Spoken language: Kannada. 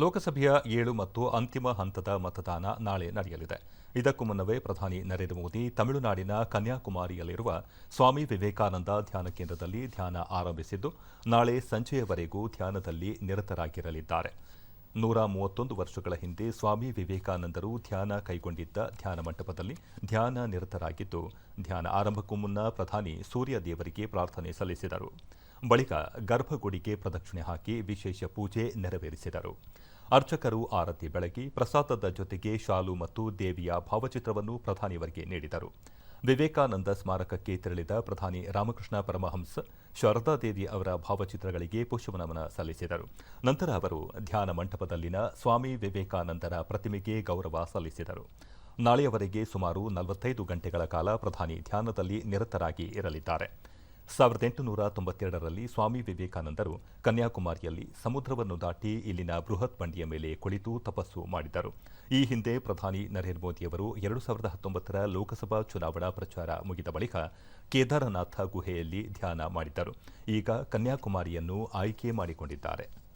ಲೋಕಸಭೆಯ ಏಳು ಮತ್ತು ಅಂತಿಮ ಹಂತದ ಮತದಾನ ನಾಳೆ ನಡೆಯಲಿದೆ. ಇದಕ್ಕೂ ಮುನ್ನವೇ ಪ್ರಧಾನಿ ನರೇಂದ್ರ ಮೋದಿ ತಮಿಳುನಾಡಿನ ಕನ್ಯಾಕುಮಾರಿಯಲ್ಲಿರುವ ಸ್ವಾಮಿ ವಿವೇಕಾನಂದ ಧ್ಯಾನ ಕೇಂದ್ರದಲ್ಲಿ ಧ್ಯಾನ ಆರಂಭಿಸಿದ್ದು, ನಾಳೆ ಸಂಜೆಯವರೆಗೂ ಧ್ಯಾನದಲ್ಲಿ ನಿರತರಾಗಿರಲಿದ್ದಾರೆ. ನೂರ ಮೂವತ್ತೊಂದು ವರ್ಷಗಳ ಹಿಂದೆ ಸ್ವಾಮಿ ವಿವೇಕಾನಂದರು ಧ್ಯಾನ ಕೈಗೊಂಡಿದ್ದ ಧ್ಯಾನ ಮಂಟಪದಲ್ಲಿ ಧ್ಯಾನ ನಿರತರಾಗಿದ್ದು, ಧ್ಯಾನ ಆರಂಭಕ್ಕೂ ಮುನ್ನ ಪ್ರಧಾನಿ ಸೂರ್ಯ ದೇವರಿಗೆ ಪ್ರಾರ್ಥನೆ ಸಲ್ಲಿಸಿದರು. ಬಳಿಕ ಗರ್ಭಗುಡಿಗೆ ಪ್ರದಕ್ಷಿಣೆ ಹಾಕಿ ವಿಶೇಷ ಪೂಜೆ ನೆರವೇರಿಸಿದರು. ಅರ್ಚಕರು ಆರತಿ ಬೆಳಗಿ ಪ್ರಸಾದದ ಜೊತೆಗೆ ಶಾಲು ಮತ್ತು ದೇವಿಯ ಭಾವಚಿತ್ರವನ್ನು ಪ್ರಧಾನಿಯವರಿಗೆ ನೀಡಿದರು. ವಿವೇಕಾನಂದ ಸ್ಮಾರಕಕ್ಕೆ ತೆರಳಿದ ಪ್ರಧಾನಿ ರಾಮಕೃಷ್ಣ ಪರಮಹಂಸ ಶಾರದಾದೇವಿ ಅವರ ಭಾವಚಿತ್ರಗಳಿಗೆ ಪುಷ್ಪನಮನ ಸಲ್ಲಿಸಿದರು. ನಂತರ ಅವರು ಧ್ಯಾನ ಮಂಟಪದಲ್ಲಿನ ಸ್ವಾಮಿ ವಿವೇಕಾನಂದರ ಪ್ರತಿಮೆಗೆ ಗೌರವ ಸಲ್ಲಿಸಿದರು. ನಾಳೆಯವರೆಗೆ ಸುಮಾರು ನಲವತ್ತೈದು ಗಂಟೆಗಳ ಕಾಲ ಪ್ರಧಾನಿ ಧ್ಯಾನದಲ್ಲಿ ನಿರತರಾಗಿ ಇರಲಿದ್ದಾರೆ. ಸಾವಿರದ ಎಂಟುನೂರ ತೊಂಬತ್ತೆರಡರಲ್ಲಿ ಸ್ವಾಮಿ ವಿವೇಕಾನಂದರು ಕನ್ಯಾಕುಮಾರಿಯಲ್ಲಿ ಸಮುದ್ರವನ್ನು ದಾಟಿ ಇಲ್ಲಿನ ಬೃಹತ್ ಬಂಡಿಯ ಮೇಲೆ ಕುಳಿತು ತಪಸ್ಸು ಮಾಡಿದರು. ಈ ಹಿಂದೆ ಪ್ರಧಾನಿ ನರೇಂದ್ರ ಮೋದಿಯವರು ಎರಡು ಸಾವಿರದ ಹತ್ತೊಂಬತ್ತರ ಲೋಕಸಭಾ ಚುನಾವಣಾ ಪ್ರಚಾರ ಮುಗಿದ ಬಳಿಕ ಕೇದಾರನಾಥ ಗುಹೆಯಲ್ಲಿ ಧ್ಯಾನ ಮಾಡಿದ್ದರು. ಈಗ ಕನ್ಯಾಕುಮಾರಿಯನ್ನು ಆಯ್ಕೆ ಮಾಡಿಕೊಂಡಿದ್ದಾರೆ.